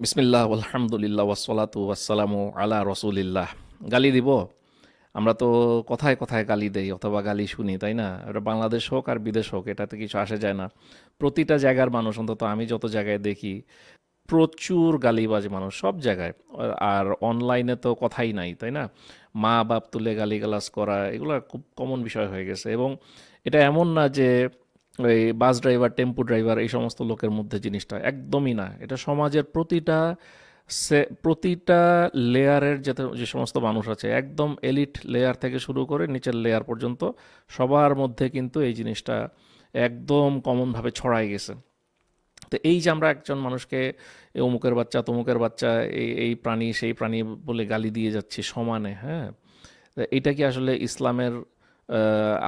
বিসমিল্লাহ, আলহামদুলিল্লাহ ওয়াসলাতু ওয়াসালামু আলা রসুলিল্লাহ। গালি দিব। আমরা তো কথায় কথায় গালি দেই অথবা গালি শুনি, তাই না? এটা বাংলাদেশ হোক আর বিদেশ হোক, এটাতে কিছু আসে যায় না। প্রতিটা জায়গার মানুষ, অন্তত আমি যত জায়গায় দেখি, প্রচুর গালিবাজ মানুষ, সব জায়গায়। আর অনলাইনে তো কথাই নাই, তাই না? মা বাপ তুলে গালিগালাজ করা, এগুলো খুব কমন বিষয় হয়ে গেছে। এবং এটা এমন না যে ওই বাস ড্রাইভার, টেম্পু ড্রাইভার এই সমস্ত লোকের মধ্যে জিনিসটা একদমই না। এটা সমাজের প্রতিটা সে, প্রতিটা লেয়ারের যে যে সমস্ত মানুষ আছে, একদম এলিট লেয়ার থেকে শুরু করে নিচের লেয়ার পর্যন্ত সবার মধ্যে কিন্তু এই জিনিসটা একদম কমনভাবে ছড়াই গেছে। তো এই যে আমরা একজন মানুষকে অমুকের বাচ্চা, তমুকের বাচ্চা এই এই প্রাণী, সেই প্রাণী বলে গালি দিয়ে যাচ্ছি সমানে হ্যাঁ? এটা কি আসলে ইসলামের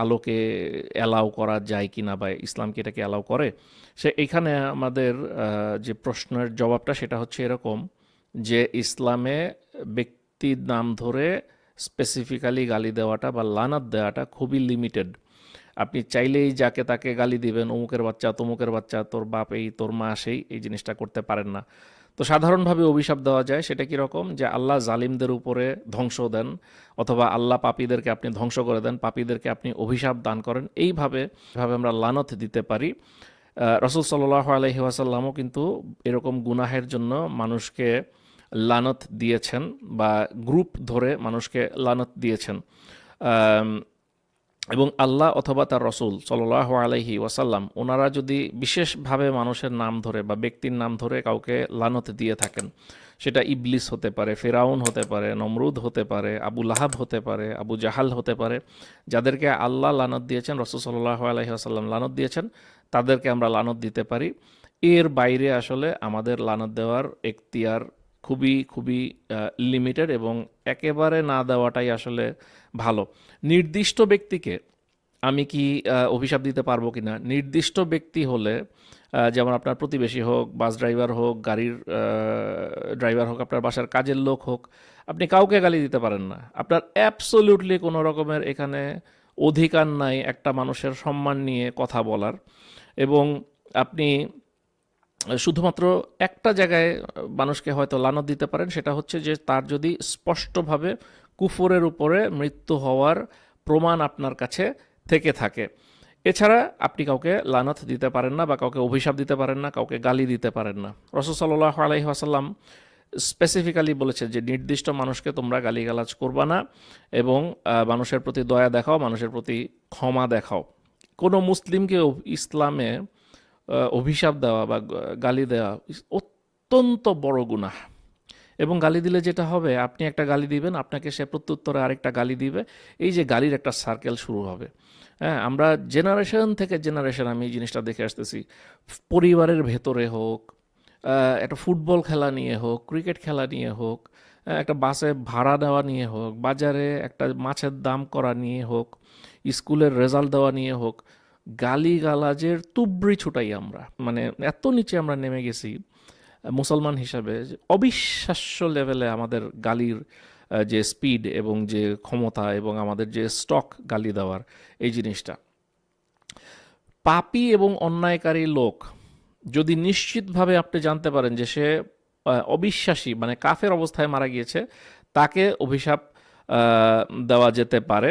আলোকে অ্যালাউ করা যায় কি না বা ইসলাম কি এটাকে অ্যালাউ করে। সে এখানে আমাদের যে প্রশ্নের জবাবটা সেটা হচ্ছে এরকম যে ইসলামে ব্যক্তির নাম ধরে স্পেসিফিক্যালি গালি দেওয়াটা বা লানাত দেওয়াটা খুবই লিমিটেড আপনি চাইলেই যাকে তাকে গালি দিবেন, অমুকের বাচ্চা, তমুকের বাচ্চা, তোর বাপ এই, তোর মা সেই, এই জিনিসটা করতে পারেন না। তো সাধারণভাবে অভিশাপ দেওয়া যায়, সেটা কি রকম? যে আল্লাহ জালিমদের উপরে ধ্বংস দেন, অথবা আল্লাহ পাপীদেরকে আপনি ধ্বংস করে দেন, পাপীদেরকে আপনি অভিশাপ দান করেন। এইভাবে ভাবে আমরা লানত দিতে পারি। রসুল সাল্লাহ আলহি ওয়াসাল্লামও কিন্তু এরকম গুনাহের জন্য মানুষকে লানত দিয়েছেন বা গ্রুপ ধরে মানুষকে লানত দিয়েছেন। এবং আল্লাহ অথবা তার রসুল সাল্লাহ আলহি ওয়াসাল্লাম, ওনারা যদি বিশেষভাবে মানুষের নাম ধরে বা ব্যক্তির নাম ধরে কাউকে লানত দিয়ে থাকেন, সেটা ইবলিস হতে পারে, ফেরাউন হতে পারে, নমরুদ হতে পারে, আবু লাহাব হতে পারে, আবু জাহাল হতে পারে, যাদেরকে আল্লাহ লানত দিয়েছেন, রসুল সাল্লাহ আলহি আসাল্লাম লানত দিয়েছেন, তাদেরকে আমরা লানত দিতে পারি। এর বাইরে আসলে আমাদের লানত দেওয়ার এখতিয়ার খুবই খুবই লিমিটেড এবং একেবারে না দেওয়াটাই আসলে ভালো। নির্দিষ্ট ব্যক্তিকে আমি কি অভিশাপ দিতে পারব কি না নির্দিষ্ট ব্যক্তি হলে যেমন আপনার প্রতিবেশী হোক বাস ড্রাইভার হোক, গাড়ির ড্রাইভার হোক, আপনার বাসার কাজের লোক হোক, আপনি কাউকে গালি দিতে পারেন না। আপনার অ্যাবসোলিউটলি কোনো রকমের এখানে অধিকার নাই একটা মানুষের সম্মান নিয়ে কথা বলার এবং আপনি শুধুমাত্র একটা জায়গায় মানুষকে হয়তো লানত দিতে পারেন, সেটা হচ্ছে যে তার যদি স্পষ্টভাবে কুফরের উপরে মৃত্যু হওয়ার প্রমাণ আপনার কাছে থেকে থাকে। এছাড়া আপনি কাউকে লানত দিতে পারেন না বা কাউকে অভিশাপ দিতে পারেন না, কাউকে গালি দিতে পারেন না। রসদ সাল্লাহ আলাইহি আসাল্লাম স্পেসিফিক্যালি বলেছে যে নির্দিষ্ট মানুষকে তোমরা গালিগালাজ করবা না এবং মানুষের প্রতি দয়া দেখাও, মানুষের প্রতি ক্ষমা দেখাও। কোনো মুসলিমকে ইসলামে অভিশাপ দেওয়া বা গালি দেওয়া অত্যন্ত বড় গুনাহ। এবং গালি দিলে যেটা হবে আপনি একটা গালি দিবেন আপনাকে সে প্রত্যুত্তরে আরেকটা গালি দিবে এই যে গালির একটা সার্কেল শুরু হবে। হ্যাঁ আমরা জেনারেশন থেকে জেনারেশন আমি এই জিনিসটা দেখে আসতেছি। পরিবারের ভেতরে হোক একটা ফুটবল খেলা নিয়ে হোক ক্রিকেট খেলা নিয়ে হোক আহ, একটা বাসে ভাড়া দেওয়া নিয়ে হোক বাজারে একটা মাছের দাম করা নিয়ে হোক স্কুলের রেজাল্ট দেওয়া নিয়ে হোক গালি গালাজের তুবড়ি ছুটাই আমরা। মানে এত নিচে আমরা নেমে গেছি মুসলমান হিসাবে অবিশ্বাস্য লেভেলে আমাদের গালির যে স্পিড এবং যে ক্ষমতা এবং আমাদের যে স্টক গালি দেওয়ার এই জিনিসটা। পাপি এবং অন্যায়কারী লোক, যদি নিশ্চিতভাবে আপনি জানতে পারেন যে সে অবিশ্বাসী মানে কাফের অবস্থায় মারা গিয়েছে, তাকে অভিশাপ দেওয়া যেতে পারে।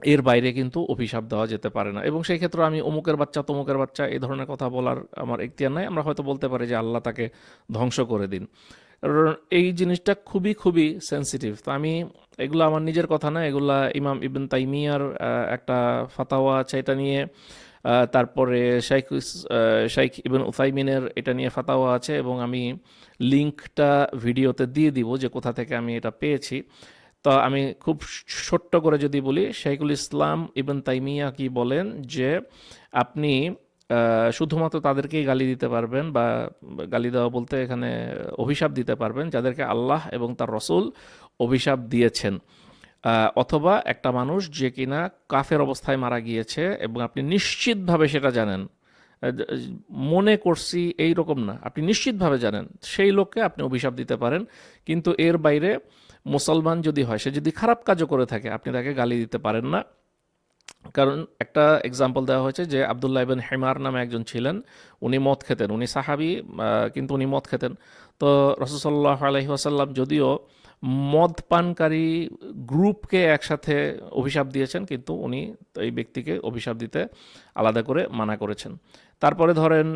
এর বাইরে কিন্তু অভিশাপ দেওয়া যেতে পারে না। এবং সেই ক্ষেত্রে আমি অমুকের বাচ্চা, তমুকের বাচ্চা এই ধরনের কথা বলার আমার এখতিয়ার নাই। আমরা হয়তো বলতে পারি যে আল্লাহ তাকে ধ্বংস করে দিন। এই জিনিসটা খুবই খুবই সেন্সিটিভ তো আমি এগুলো আমার নিজের কথা না, এগুলা ইমাম ইবিন তাইমিয়ার একটা ফাতাওয়া আছে এটা নিয়ে। তারপরে শাইখ শাইখ ইবিন উসাইমিনের এটা নিয়ে ফাতাওয়া আছে এবং আমি লিঙ্কটা ভিডিওতে দিয়ে দিব যে কোথা থেকে আমি এটা পেয়েছি। তো আমি খুব ছোট্ট করে যদি বলি, শাইখুল ইসলাম ইবন তাইমিয়া কি বলেন যে, আপনি শুধুমাত্র তাদেরকেই গালি দিতে পারবেন বা গালি দেওয়া বলতে এখানে অভিশাপ দিতে পারবেন, যাদেরকে আল্লাহ এবং তার রসুল অভিশাপ দিয়েছেন। অথবা একটা মানুষ যে কিনা কাফের অবস্থায় মারা গিয়েছে এবং আপনি নিশ্চিতভাবে সেটা জানেন। মনে করছি এই রকম না। আপনি নিশ্চিতভাবে জানেন, সেই লোককে আপনি অভিশাপ দিতে পারেন, কিন্তু এর বাইরে মুসলমান যদি হয়, সে যদি খারাপ কাজও করে থাকে, আপনি তাকে গালি দিতে পারেন না। কারণ একটা এক্সাম্পল দেওয়া হয়েছে যে আবদুল্লাহ ইবেন হেমার নামে একজন ছিলেন, উনি মদ খেতেন। উনি সাহাবি কিন্তু উনি মদ খেতেন। তো রসুসাল্লাহ আলহি আসাল্লাম যদিও মদ পানকারী গ্রুপকে একসাথে অভিশাপ দিয়েছেন, কিন্তু উনি এই ব্যক্তিকে অভিশাপ দিতে আলাদা করে মানা করেছেন। তারপরে ধরেন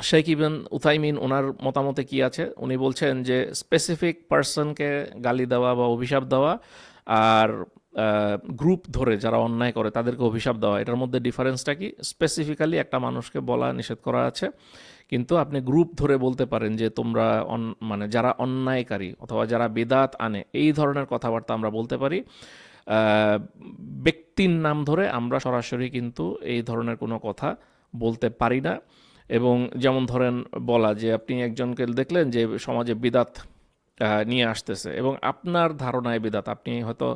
শেখ ইবেন উথাইমিন ওনার মতামতে কি আছে? উনি বলছেন যে স্পেসিফিক পার্সনকে গালি দেওয়া বা অভিশাপ দেওয়া আর গ্রুপ ধরে যারা অন্যায় করে তাদেরকে অভিশাপ দেওয়া। এটার মধ্যে ডিফারেন্সটা কি? স্পেসিফিক্যালি একটা মানুষকে বলা নিষেধ করা আছে। কিন্তু আপনি গ্রুপ ধরে বলতে পারেন যে তোমরা মানে যারা অন্যায়কারী অথবা যারা বেদাত আনে, এই ধরনের কথাবার্তা আমরা বলতে পারি। ব্যক্তির নাম ধরে আমরা সরাসরি কিন্তু এই ধরনের কোনো কথা বলতে পারি না। এবং যেমন ধরেন বলা যে আপনি একজনকে দেখলেন যে সমাজে বিদাত নিয়ে আসতেছে এবং আপনার ধারণায় বিদাত, আপনি হয়তো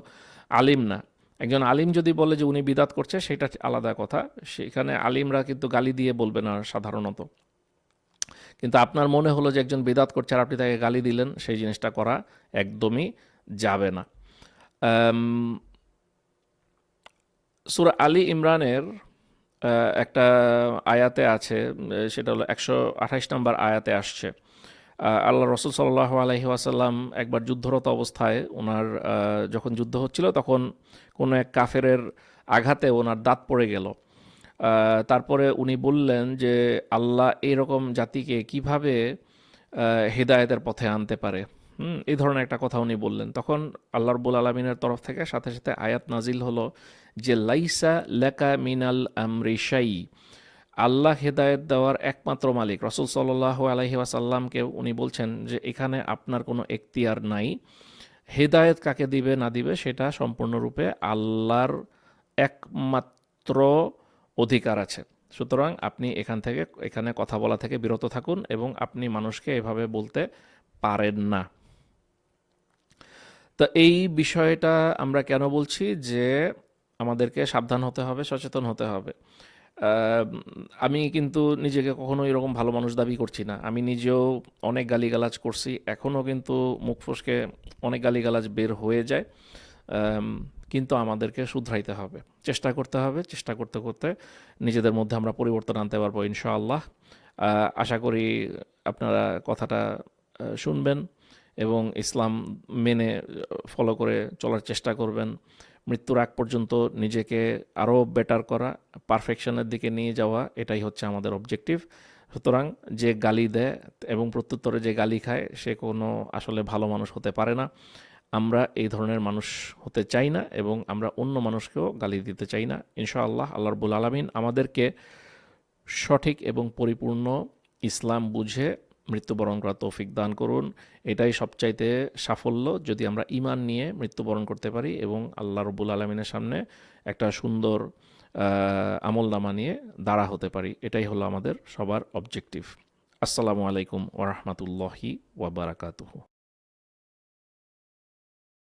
আলিম না। একজন আলিম যদি বলে যে উনি বিদাত করছে, সেটা আলাদা কথা। সেখানে আলিমরা কিন্তু গালি দিয়ে বলবে না সাধারণত। কিন্তু আপনার মনে হলো যে একজন বিদাত করছে আর আপনি তাকে গালি দিলেন, সেই জিনিসটা করা একদমই যাবে না। সুরা আলী ইমরানের একটা আয়াতে আছে, সেটা হলো একশো আঠাইশ নম্বর আয়াতে আসছে। আল্লাহ রসুল সাল্লাহ আলহি আসাল্লাম একবার যুদ্ধরত অবস্থায় ওনার যখন যুদ্ধ হচ্ছিল, তখন কোনো এক কাফেরের আঘাতে ওনার দাঁত পড়ে গেল। তারপরে উনি বললেন যে, আল্লাহ এরকম জাতিকে কীভাবে হেদায়েতের পথে আনতে পারে? এই ধরনের একটা কথা উনি বললেন। তখন আল্লাহ রব্বুল আলমিনের তরফ থেকে সাথে সাথে আয়াত নাজিল হলো যে, লাইসা লেকা মিনাল আমরিশাই আল্লাহ হেদায়েত দেওয়ার একমাত্র মালিক। রসুল সাল্লাহ আলহি ওয়াসাল্লামকে উনি বলছেন যে, এখানে আপনার কোনো এখতিয়ার নাই। হেদায়েত কাকে দিবে, না দিবে, সেটা সম্পূর্ণরূপে আল্লাহর একমাত্র অধিকার আছে। সুতরাং আপনি এখান থেকে, এখানে কথা বলা থেকে বিরত থাকুন এবং আপনি মানুষকে এভাবে বলতে পারেন না। তো এই বিষয়টা আমরা কেন বলছি? যে, আমাদেরকে সাবধান হতে হবে, সচেতন হতে হবে। আমি কিন্তু নিজেকে কখনো এরকম ভালো মানুষ দাবি করছি না। আমি নিজেও অনেক গালিগালাজ করছি। এখনও কিন্তু মুখ ফসকে অনেক গালিগালাজ বের হয়ে যায়। কিন্তু আমাদেরকে শুধরাইতে হবে। চেষ্টা করতে হবে, চেষ্টা করতে করতে নিজেদের মধ্যে আমরা পরিবর্তন আনতে পারব ইনশাআল্লাহ। আশা করি আপনারা কথাটা শুনবেন। এবং ইসলাম মেনে ফলো করে চলার চেষ্টা করবেন। মৃত্যুর আগ পর্যন্ত নিজেকে আরও বেটার করা পারফেকশনের দিকে নিয়ে যাওয়া, এটাই হচ্ছে আমাদের অবজেক্টিভ সুতরাং যে গালি দেয় এবং প্রত্যুত্তরে যে গালি খায়, সে কোনো আসলে ভালো মানুষ হতে পারে না। আমরা এই ধরনের মানুষ হতে চাই না এবং আমরা অন্য মানুষকেও গালি দিতে চাই না। ইনশাআল্লাহ, আল্লাহ রবুল আলমিন আমাদেরকে সঠিক এবং পরিপূর্ণ ইসলাম বুঝে মৃত্যুবরণ করার তৌফিক দান করুন। এটাই সবচাইতে সাফল্য যদি আমরা ইমান নিয়ে মৃত্যুবরণ করতে পারি এবং আল্লাহ রবুল আলমিনের সামনে একটা সুন্দর আমল নামা নিয়ে দাঁড়া হতে পারি। এটাই হলো আমাদের সবার অবজেক্টিভ আসসালামু আলাইকুম ওরহমতুল্লাহি ওয়াবারাকাতুহু